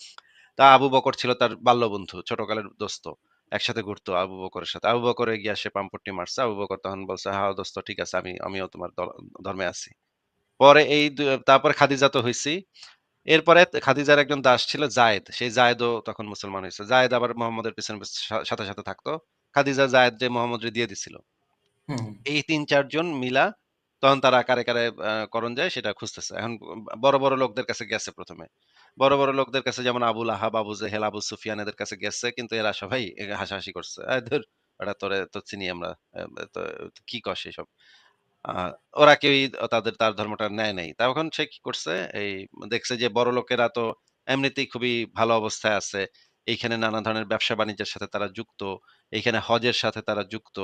তা আবু বকর ছিল তার বাল্যবন্ধু, ছোটকালের দোস্ত। একসাথে ঘুরতো আবু বকরের সাথে। আবু বকরে গিয়া সে পাম্পট্টি মারছে। আবু বকর তখন বলছে, "হ্যাঁ, দোস্ত ঠিক আছে। আমি আমিও তোমার ধর্মে আছি।" পরে এই তারপরে খাদিজা তো হইছেই। এরপরে খাদিজার একজন দাস ছিল যায়েদ। সেই যায়েদও তখন মুসলমান হইছে। যায়েদ আবার মোহাম্মদের পেছনে, সাথে, সাথে থাকতো। খাদিজা যায়েদরে মোহাম্মদরে দিয়ে দিছিল। এই ৩-৪ জন মিলা তখন তারা কারে, কারে করণ যায় সেটা খুঁজতেছে। এখন বড়, বড় লোকদের কাছে গেছে ১ম এ। বড়, বড় লোকদের কাছে যেমন আবুল আহাব, আবু জেহেল, আবু সুফিয়ান এদের কাছে গেছে। কিন্তু এরা সবাই হাসাহাসি করছে। "আই ধুর! বেটা তোরে তো চিনি আমরা। কি কস এসব?" আ ওরা কেউই তাদের তার ধর্মটা নেয় নাই। তখন সে কি করছে? এই দেখছে যে বড়লোকেরা তো এমনিতেই খুবই ভালো অবস্থায় আছে। এইখানে নানা ধরনের ব্যবসা-বাণিজ্যের সাথে তারা যুক্ত। এইখানে হজের সাথে তারা যুক্ত।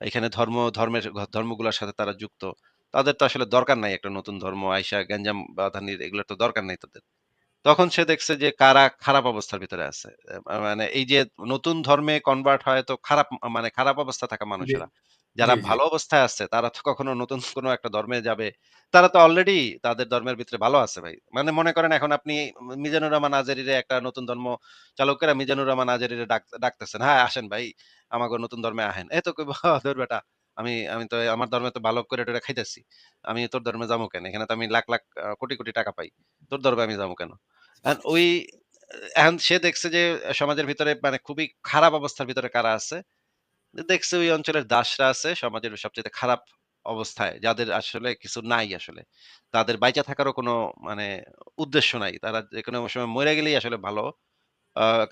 এখানে ধর্ম ধর্মের ধর্মগুলোর সাথে তারা যুক্ত। তাদের তো আসলে দরকার নাই একটা নতুন ধর্ম আইসা গ্যাঞ্জাম বাঁধানির এগুলোর তো দরকার নাই তাদের। তখন সে দেখছে যে কারা খারাপ অবস্থার ভিতরে আছে। মানে এই যে নতুন ধর্মে কনভার্ট হয় তো খারাপ মানে খারাপ অবস্থায় থাকা মানুষেরা। যারা ভালো অবস্থায় আছে তারা তো কখনো নতুন কোনো একটা ধর্মে যাবে। তারা তো অলরেডি তাদের ধর্মের ভিতরে ভালো আছে ভাই। মানে মনে করেন এখন আপনি মিজানুর রহমান আজারীরে একটা নতুন ধর্ম চালকেরা মিজানুর রহমান আজারীরে ডাক ডাকতেছেন। "হ্যাঁ, আসেন ভাই আমাগো নতুন ধর্মে আহেন।" এ তো "ধুর বেটা আমি আমি তো আমার ধর্মে তো ভালো করে টইরা খাইতেছি। আমি তোর ধর্মে যাব কেন? এখানে তো আমি লাখ, লাখ কোটি, কোটি টাকা পাই। তোর ধর্মে আমি যাব কেন?" ওই এখন সে দেখছে যে সমাজের ভিতরে মানে খুবই খারাপ অবস্থার ভিতরে কারা আছে। দেখছে ওই অঞ্চলের দাসরা আছে সমাজের সবচেয়ে খারাপ অবস্থায় যাদের আসলে কিছু নাই আসলে। তাদের বাইচা থাকারও কোনো মানে উদ্দেশ্য নাই। তারা যে কোনো সময় মরে গেলেই আসলে ভালো।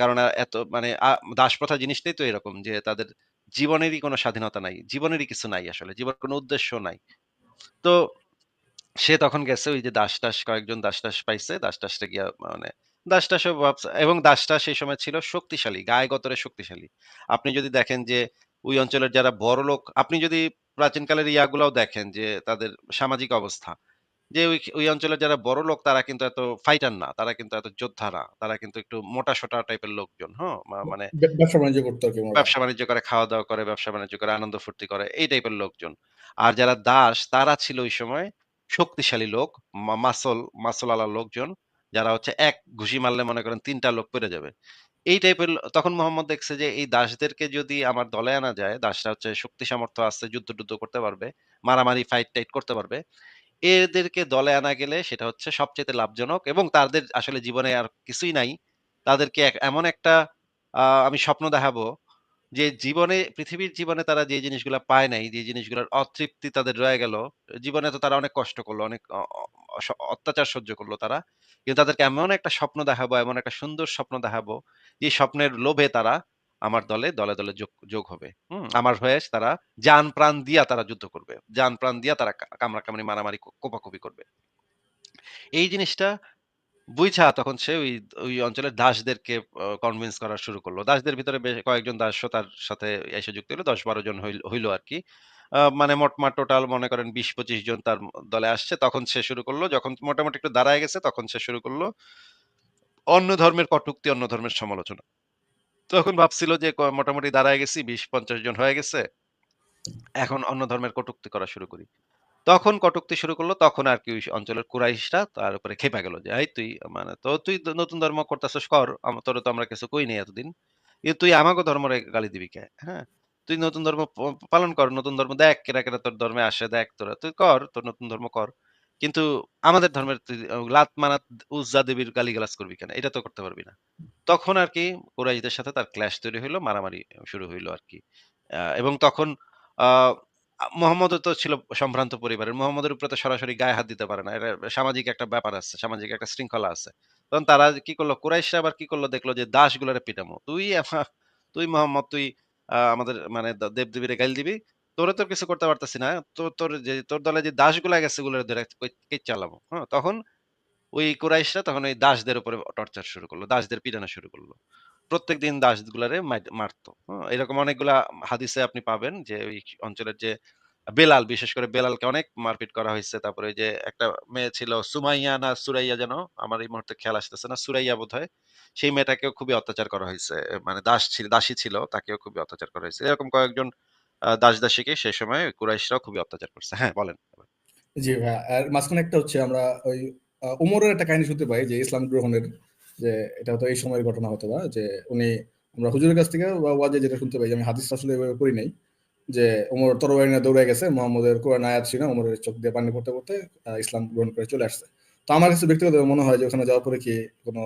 কারণ এত মানে আ দাসপ্রথা জিনিসটাই তো এরকম যে তাদের জীবনেরই কোনো স্বাধীনতা নাই। জীবনেরই কিছু নাই আসলে। জীবনের কোনো উদ্দেশ্য নাই। তো সে তখন গেছে ওই যে দাস-টাস কয়েকজন দাস-টাস পাইছে। দাস টাসটা গিয়া মানে দাস-টাসও এবং দাস টাস সেই সময় ছিল শক্তিশালী, গায়ে গতরে শক্তিশালী। আপনি যদি দেখেন যে ওই অঞ্চলের যারা বড়লোক আপনি যদি প্রাচীনকালের ইয়াগুলাও দেখেন যে তাদের সামাজিক অবস্থা। যে ওই ওই অঞ্চলের যারা বড়লোক তারা কিন্তু এত ফাইটার না। তারা কিন্তু এত যোদ্ধা না। তারা কিন্তু একটু মোটা-সোটা টাইপের লোকজন, হ্যাঁ? মানে ব্যবসা-বাণিজ্য করতো আরকি ওনারা। ব্যবসা-বাণিজ্য করে, খাওয়া-দাওয়া করে, ব্যবসা-বাণিজ্য করে, আনন্দ ফুর্তি করে, এই টাইপের লোকজন। আর যারা দাস তারা ছিল ওই সময় শক্তিশালী লোক, মা মাসল আলা লোকজন। যারা হচ্ছে এক ঘুষি মারলে মনে করেন তিনটা লোক পেরে যাবে। এই টাইপের তখন মোহাম্মদ দেখছে যে এই দাসদেরকে যদি আমার দলে আনা যায়, দাসরা হচ্ছে শক্তি সামর্থ্য আছে, যুদ্ধ-টুদ্ধ করতে পারবে, মারামারি ফাইট-টাইট করতে পারবে। এদেরকে দলে আনা গেলে সেটা হচ্ছে সবচেয়ে লাভজনক এবং তাদের আসলে জীবনে আর কিছুই নাই। তাদেরকে এমন একটা আমি স্বপ্ন দেখাবো যে জীবনে পৃথিবীর জীবনে তারা যে জিনিসগুলো পায় নাই, যে জিনিসগুলোর অতৃপ্তি তাদের রয়ে গেল, জীবনে তো তারা অনেক কষ্ট করল, অনেক অত্যাচার সহ্য করল তারা। কিন্তু তাদেরকে এমন একটা স্বপ্ন দেখাবো, এমন একটা সুন্দর স্বপ্ন দেখাবো, যে স্বপ্নের লোভে তারা আমার দলে, দলে, দলে যোগ যোগ হবে। আমার হয়ে তারা যান প্রাণ দিয়া তারা যুদ্ধ করবে। যান প্রাণ দিয়া তারা কামড়াকামড়ি, মারামারি, কোপাকুপি করবে। এই জিনিসটা বুঝা তখন সে ওই, ওই অঞ্চলের দাসদেরকে কনভিন্স করা শুরু করল দাসদের ভিতরে বেশ কয়েকজন দাসও তার সাথে এসে যুক্ত হইল। ১০-১২ জন হইল আর কি মানে মোটমাট টোটাল মনে করেন ২০-২৫ জন তার দলে আসছে। তখন সে শুরু করল যখন মোটামুটি একটু দাঁড়ায় গেছে তখন সে শুরু করল অন্য ধর্মের কটুক্তি অন্য ধর্মের সমালোচনা। তখন ভাবছিল যে মোটামুটি দাঁড়ায় গেছি ২০-৫০ জন হয়ে গেছে। এখন অন্য ধর্মের কটূক্তি করা শুরু করি। তখন কটূক্তি শুরু করল। তখন আরকি ওই অঞ্চলের কুরাইশরা তার উপরে ক্ষেপা গেল যে, "এই তুই মানে তো তুই নতুন ধর্ম করতেছস কর। তোরে তো আমরা কিছু কই নাই এতদিন। কিন্তু তুই আমাকে ধর্মরে গালি দিবি কে? হ্যাঁ? তুই নতুন ধর্ম পালন কর। নতুন ধর্ম দেখ কেরা, কেরা তোর ধর্মে আসে দেখ তোরা। তুই কর, তোর নতুন ধর্ম কর। কিন্তু আমাদের ধর্মের লাত, মানাত, উজ্জা দেবীর গালিগালাজ করবি কেন? এটা তো করতে পারবি না।" তখন আরকি কুরাইশদের সাথে তার ক্ল্যাশ তৈরি হইল, মারামারি শুরু হইল আরকি। আ এবং তখন আ তো ছিল সম্ভ্রান্ত পরিবারের। মুহাম্মদের উপরে তো সরাসরি গায়ে হাত দিতে পারে না। এটা সামাজিক একটা ব্যাপার আছে। সামাজিক একটা শৃঙ্খলা আছে। তখন তারা কি করল কুরাইশরা আবার কি করল দেখল যে দাসগুলারে পিটামু। তুই তুই মোহাম্মদ তুই আমাদের মানে দেব-দেবীরে গাইল দিবি। তোরে তো কিছু করতে পারতেছি না। তো তোর যে তোর দলে যে দাসগুলা গেছে ওগুলারে ধইরা কই কেইচ্ছা হ্যাঁ? তখন ওই কুরাইশরা তখন ওই দাসদের উপরে টর্চার শুরু করল। দাসদের পিটানো শুরু করল। প্রত্যেকদিন দাসগুলারে মাইট মারত। হ্যাঁ? এরকম অনেকগুলা হাদিসে আপনি পাবেন যে ওই অঞ্চলের যে বেলাল, বিশেষ করে বেলালকে অনেক মারপিট করা হয়েছে তারপরে যে একটা মেয়ে ছিল সুমাইয়া না সুরাইয়া যেন? আমার এই মুহূর্তে খেয়াল আসতেছে না। সুরাইয়া বোধ হয় সেই মেয়েটাকেও খুবই অত্যাচার করা হয়েছে মানে দাস ছিল দাসী ছিল। তাকেও খুবই অত্যাচার করা হয়েছে এরকম কয়েকজন আ দাস-দাসীকে সেই সময় কুরাইশরাও খুবই অত্যাচার করছে। হ্যাঁ, বলেন। জি ভাইয়া। আর মাঝখানে একটা হচ্ছে আমরা ওই উমরের একটা কাহিনী শুনতে পাই যে ইসলাম গ্রহণের যে এটা হয়তো এই সময়ের ঘটনা হয়তোবা যে উনি আমরা হুজুরের কাছ থেকে বা ওয়াজে যেটা শুনতে পাই যে আমি হাদিস আসলে এভাবে পড়ি নাই। যে ওমর তরবারি নিয়ে দৌড়ে গেছে। মোহাম্মদের কোরআন আয়াত শুইনা ওমরের চোখ দিয়ে পানি পড়তে, পড়তে ইসলাম গ্রহণ করে চলে আসছে। তো আমার কাছে ব্যক্তিগত মনে হয় যে ওখানে যাওয়ার পরে কি কোনো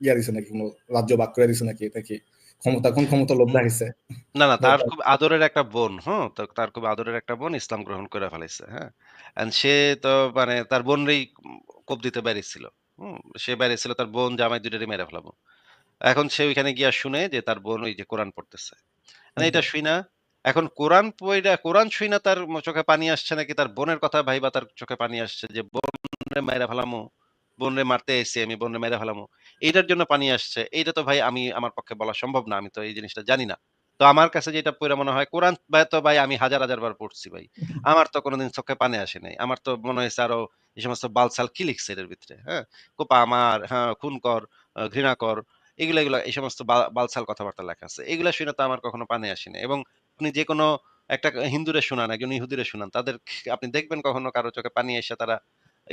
ইয়া দিছে নাকি কোন রাজ্য করে দিছে নাকি? এটা কি ক্ষমতা কোন ক্ষমতার লোভ দেখাইছে? না, না তার খুব আদরের একটা বোন? তো তার খুব আদরের একটা বোন ইসলাম গ্রহণ করে ফেলাইছে। হ্যাঁ? অ্যান্ড সে তো মানে তার বোনরেই কোপ দিতে। হুম? সে বাইরেছিল তার বোন জামাই ২ টারই মাইরা ফেলাবো। এখন সে ওইখানে গিয়া শুনে যে তার বোন ওই যে কোরআন পড়তেছে। মানে এটা শুইনা এখন কোরআন পইড়া কোরআন শুই না তার চোখে পানি আসছে নাকি তার বোনের কথা ভাইবা তার চোখে পানি আসছে যে বোন মাইরা ফেলামু। বোনরে মারতে আইছি আমি, বোনরে মেরে ফেলামু। এইটার জন্য পানি আসছে। এইটা তো ভাই আমি আমার পক্ষে বলা সম্ভব না। আমি তো এই জিনিসটা জানি না। তো আমার কাছে যেটা পইড়া মনে হয় কোরআন তো ভাই আমি হাজার, হাজার বার পড়ছি ভাই। আমার তো কোনোদিন চোখে পানি আসে নাই। আমার তো মনে হয়েছে আরও এই সমস্ত বালছাল কি লিখছে এটার ভিতরে, হ্যাঁ? কোপা আমার হ্যাঁ, খুন কর, ঘৃণা কর। এগুলা, এগুলা এই সমস্ত বালসাল কথাবার্তা লেখা আছে। এগুলা শুনে তো আমার কখনো পানি আসে নাই। এবং আপনি যেকোনো একটা হিন্দুরে শুনান, একজন ইহুদিরে শুনান। তাদের আপনি দেখবেন কখনো কারও চোখে পানি আইসা তারা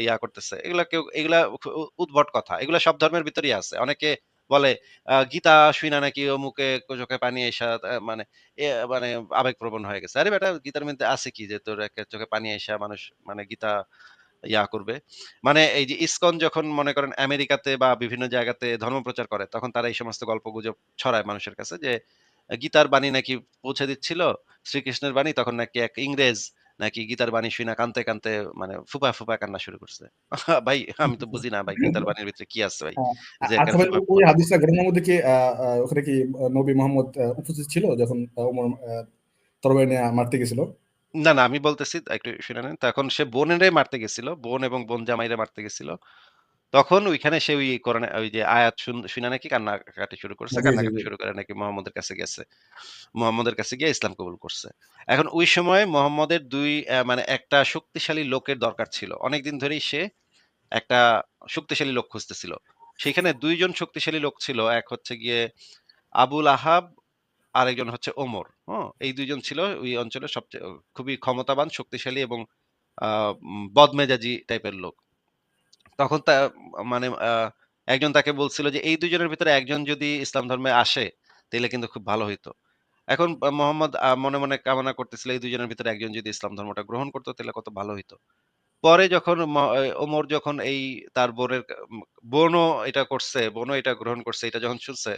ইয়া করতেছে। এগুলা কেউ, এগুলা উদ্ভট কথা। এগুলা সব ধর্মের ভিতরেই আছে। অনেকে বলে গীতা শুইনা নাকি অমুকে চোখে পানি তা মানে মানে আবেগপ্রবণ হয়ে গেছে। আরে বেটা, গীতার মধ্যে আছে কি যে, তোর চোখে পানি আইসা মানুষ মানে গীতা ইয়া করবে। মানে এই যে ইসকন যখন মনে করেন আমেরিকাতে বা বিভিন্ন জায়গাতে ধর্ম প্রচার করে, তখন তারা এই সমস্ত গল্পগুজব ছড়ায় মানুষের কাছে যে, গীতার বাণী নাকি পৌঁছে দিচ্ছিল, শ্রীকৃষ্ণের বাণী, তখন নাকি এক ইংরেজ নাকি গীতার বাণী শুনে কানতে, কানতে মানে ফুপা ফুপা কান্না শুরু করছে। ভাই আমি তো বুঝি না ভাই গীতার বাণীর ভিতরে কি আছে ভাই? আ যে আচ্ছা ওই হাদিসটা ঘটনার মধ্যে কি ওখানে কি নবী মোহাম্মদ উপস্থিত ছিল যখন ওমর তরবারি নিয়ে মারতে গেছিল? না, না আমি বলতেছি একটু শুনে নেন। তখন সে বোনেরে মারতে গেছিল। বোন এবং বোন জামাইরে মারতে গেছিল। তখন ওইখানে সে ওই কোরআনে ওই যে আয়াত শুন নাকি কান্নাকাটি শুরু করছে। কান্নাকাটি শুরু করে নাকি মুহাম্মদের কাছে গেছে। মুহাম্মদের কাছে গিয়ে ইসলাম কবুল করছে। এখন ওই সময় মুহাম্মদের ২ অ্যা মানে একটা শক্তিশালী লোকের দরকার ছিল। অনেকদিন ধরেই সে একটা শক্তিশালী লোক খুঁজতেছিল। সেখানে দুইজন শক্তিশালী লোক ছিল। এক হচ্ছে গিয়ে আবুল আহাব, আরেকজন হচ্ছে ওমর। হুম? এই দুইজন ছিল ওই অঞ্চলের সবচেয়ে খুবই ক্ষমতাবান, শক্তিশালী এবং বদমেজাজি টাইপের লোক। তখন তা মানে একজন তাকে বলছিল যে, "এই দুজনের ভিতরে একজন যদি ইসলাম ধর্মে আসে, তাহলে কিন্তু খুব ভালো হইতো।" এখন মোহাম্মদ মনে, মনে কামনা করতেছিল এই ২ জনের ভিতরে একজন যদি ইসলাম ধর্মটা গ্রহণ করতো তাহলে কত ভালো হইতো। পরে যখন ওমর যখন এই তার বোনের বোনও এটা করছে, বোনও এটা গ্রহণ করছে, এটা যখন শুনছে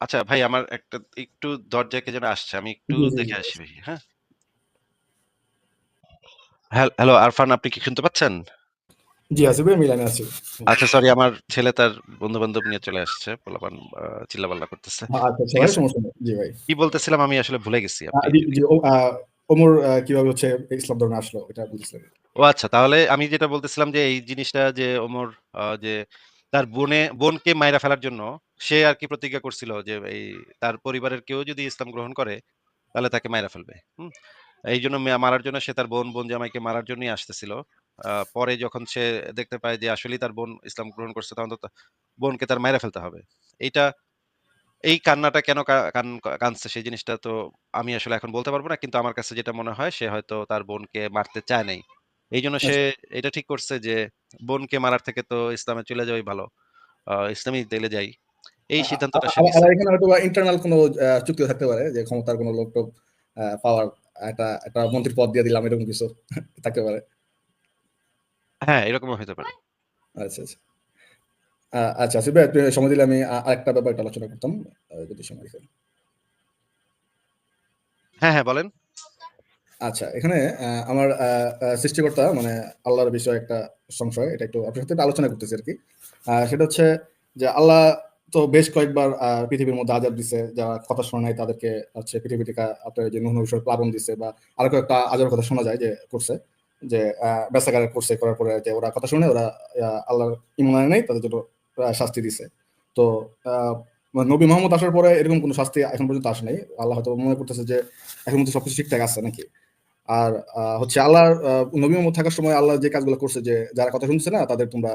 আচ্ছা ভাই আমার একটা একটু দরজায় কে যেন আসছে। আমি একটু। দেখে আসি ভাই, হ্যাঁ? হ্যালো আরফান আপনি কি শুনতে পাচ্ছেন? জি, আসিফ লাইনে আছি। আচ্ছা সরি আমার ছেলে তার বন্ধু-বান্ধব নিয়ে চলে আসছে। পোলাপান চিল্লাপাল্লা করতেছে। আচ্ছা, আচ্ছা ঠিক ভাই আছে? সমস্যা নেই। জি ভাই। কি বলতেছিলাম আমি আসলে ভুলে গেছি। ওমর কীভাবে হচ্ছে ইসলাম ধর্মে আসলো এটা। ও আচ্ছা তাহলে আমি যেটা বলতেছিলাম যে এই জিনিসটা যে ওমর যে তার বোনে বোনকে মাইরা ফেলার জন্য সে আরকি প্রতিজ্ঞা করছিল যে এই তার পরিবারের কেউ যদি ইসলাম গ্রহণ করে তাহলে তাকে মাইরা ফেলবে। হুম? এইজন্য মে মারার জন্য সে তার বোন, বোন জামাইকে মারার জন্যই আসতেছিল। পরে যখন সে দেখতে পায় যে আসলেই তার বোন ইসলাম গ্রহণ করছে তখন তো বোনকে তার মাইরা ফেলতে হবে। এইটা এই কান্নাটা কেন কানছে সেই জিনিসটা তো আমি আসলে এখন বলতে পারব না। কিন্তু আমার কাছে যেটা মনে হয় সে হয়তো তার বোনকে মারতে চায় নাই। এইজন্য সে আচ্ছা। এটা ঠিক করছে যে বোনকে মারার থেকে তো ইসলামে চলে যাওয়াই ভালো। আ ইসলামেই তাইলে যাই। এই সিদ্ধান্তটা সে আ নিছে। আবার এখানে হয়তোবা ইন্টারনাল কোনো চুক্তি থাকতে পারে যে ক্ষমতার কোনো লোক-টোক পাওয়ার একটা একটা মন্ত্রীর পদ দিয়ে দিলাম এরকম কিছু থাকতে পারে। হ্যাঁ, এরকমও হইতে পারে। আচ্ছা, আচ্ছা। আ আচ্ছা আসিফ ভাই আপনি সময় দিলে আমি আ আরেকটা ব্যাপারে একটু আলোচনা করতাম। আ যদি সময় দিতেন। হ্যাঁ, হ্যাঁ বলেন। আচ্ছা, এখানে আ আমার আ আ সৃষ্টিকর্তা মানে আল্লাহর বিষয়ে একটা সংশয়। এটা একটু আপনার সাথে একটু আলোচনা করতেছি আরকি। আ সেটা হচ্ছে যে আল্লাহ তো বেশ কয়েকবার আ পৃথিবীর মধ্যে আযাব দিছে। যারা কথা শোনে নাই তাদেরকে হচ্ছে পৃথিবী থেকে আপনার যে নূহ নবীর প্লাবন দিছে বা আরও কয়েকটা আযাবের কথা শোনা যায় যে করছে। যে বেশ্যাগার করছে, করার পরে যে ওরা কথা শুনে ওরা আল্লাহর ঈমান নেই তাদের জন্য শাস্তি দিছে। তো নবী মুহাম্মদ আসার পরে এরকম কোনো শাস্তি এখন পর্যন্ত আসে নাই। আল্লাহ হয়তো মনে করতেছে যে এখন পর্যন্ত সবকিছু ঠিকঠাক আছে নাকি। আর হচ্ছে আল্লাহর নবী মুহাম্মদ থাকার সময় আল্লাহ যে কাজগুলো করছে যে যারা কথা শুনছে না তাদের তোমরা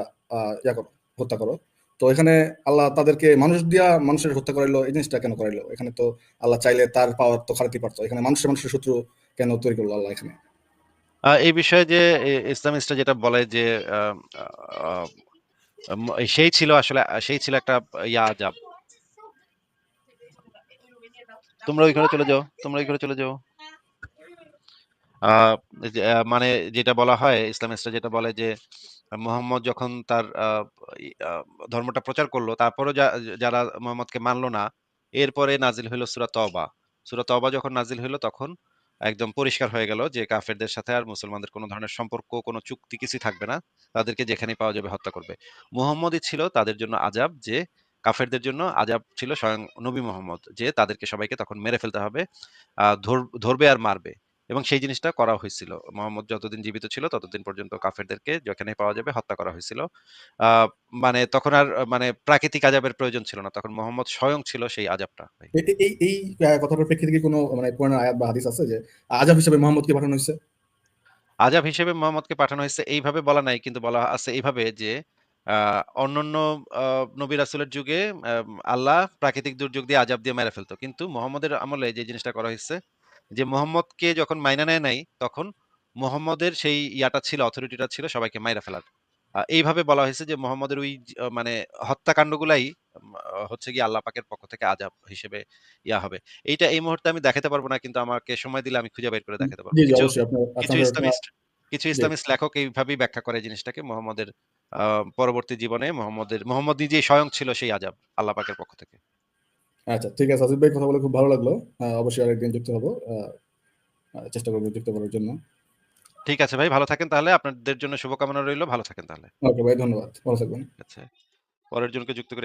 ইয়া করো, হত্যা করো। তো এখানে আল্লাহ তাদেরকে মানুষ দিয়া মানুষের হত্যা করাইলো এই জিনিসটা কেন করাইলো? এখানে তো আল্লাহ চাইলে তার পাওয়ার তো খাটাতেই পারতো এখানে মানুষের মানুষের শত্রু কেন তৈরি করল আল্লাহ এখানে? এই বিষয়ে যে ইসলামিস্টরা যেটা বলে যে সেই ছিল আসলে সেই ছিল একটা ইয়া আযাব। তোমরা ওই ঘরে চলে যাও, তোমরা ওই ঘরে চলে যাও। মানে যেটা বলা হয় ইসলামিস্টরা যেটা বলে যে মোহাম্মদ যখন তার ধর্মটা প্রচার করল তারপরেও যারা মুহাম্মদকে মানলো না, এরপরে নাজিল হইল সূরা তওবা। সূরা তওবা যখন নাজিল হইল তখন একদম পরিষ্কার হয়ে গেল যে কাফেরদের সাথে আর মুসলমানদের কোনো ধরনের সম্পর্ক, কোনো চুক্তি কিছুই থাকবে না। তাদেরকে যেখানেই পাওয়া যাবে হত্যা করবে। মুহাম্মদই ছিল তাদের জন্য আজাব যে কাফেরদের জন্য আজাব ছিল স্বয়ং নবী মোহাম্মদ যে তাদেরকে সবাইকে তখন মেরে ফেলতে হবে। ধরবে আর মারবে। এবং সেই জিনিসটা করা হয়েছিল। মুহাম্মদ যতদিন জীবিত ছিল ততদিন পর্যন্ত কাফেরদেরকে যেখানেই পাওয়া যাবে হত্যা করা হয়েছিল। মানে তখন আর মানে প্রাকৃতিক আযাবের প্রয়োজন ছিল না। তখন মুহাম্মদ স্বয়ং ছিল সেই। এ এই এই কথাটার প্রেক্ষিতে কি কোন মানে কোরআনের আয়াত বা হাদিস আছে যে আযাব হিসেবে মুহাম্মদকে পাঠানো হইছে? আযাব হিসেবে মুহাম্মদকে পাঠানো হয়েছে এইভাবে বলা নাই কিন্তু বলা আছে এইভাবে যে অন্যান্য নবী রাসূলের যুগে আল্লাহ প্রাকৃতিক দুর্যোগ দিয়ে আযাব দিয়ে মেরে ফেলতো কিন্তু মোহাম্মদের আমলে যে জিনিসটা করা হইছে যে মুহাম্মদকে যখন মাইনা নেয় নাই তখন মুহাম্মদের সেই ইয়াটা ছিল অথরিটিটা ছিল সবাইকে মাইরা ফেলার। এইভাবে বলা হয়েছে যে মুহাম্মদের ওই মানে হত্যাকাণ্ডগুলাই হচ্ছে গিয়ে আল্লাহ পাকের পক্ষ থেকে আযাব হিসেবে ইয়া হবে। এইটা এই মুহূর্তে আমি দেখাতে পারব না কিন্তু আমাকে সময় দিলে আমি খুঁজে বের করে দেখাতে পারব। কিছু ইসলামিস্ট কিছু ইসলামিস্ট লেখক এইভাবেই ব্যাখ্যা করে জিনিসটাকে মোহাম্মদের পরবর্তী জীবনে মোহাম্মদের মোহাম্মদ নিজেই স্বয়ং ছিল সেই আযাব আল্লাহ পাকের পক্ষ থেকে। আচ্ছা ঠিক আছে আসিফ ভাই কথা বলে খুব ভালো লাগল। অবশ্যই আরেকদিন যুক্ত হব চেষ্টা করব যুক্ত করার জন্য। ঠিক আছে ভাই, ভালো থাকেন তাহলে। আপনাদের জন্য শুভকামনা রইল ভালো থাকেন তাহলে। ওকে ভাই ধন্যবাদ। ভালো থাকবেন। আচ্ছা। পরের জনকে যুক্ত করি।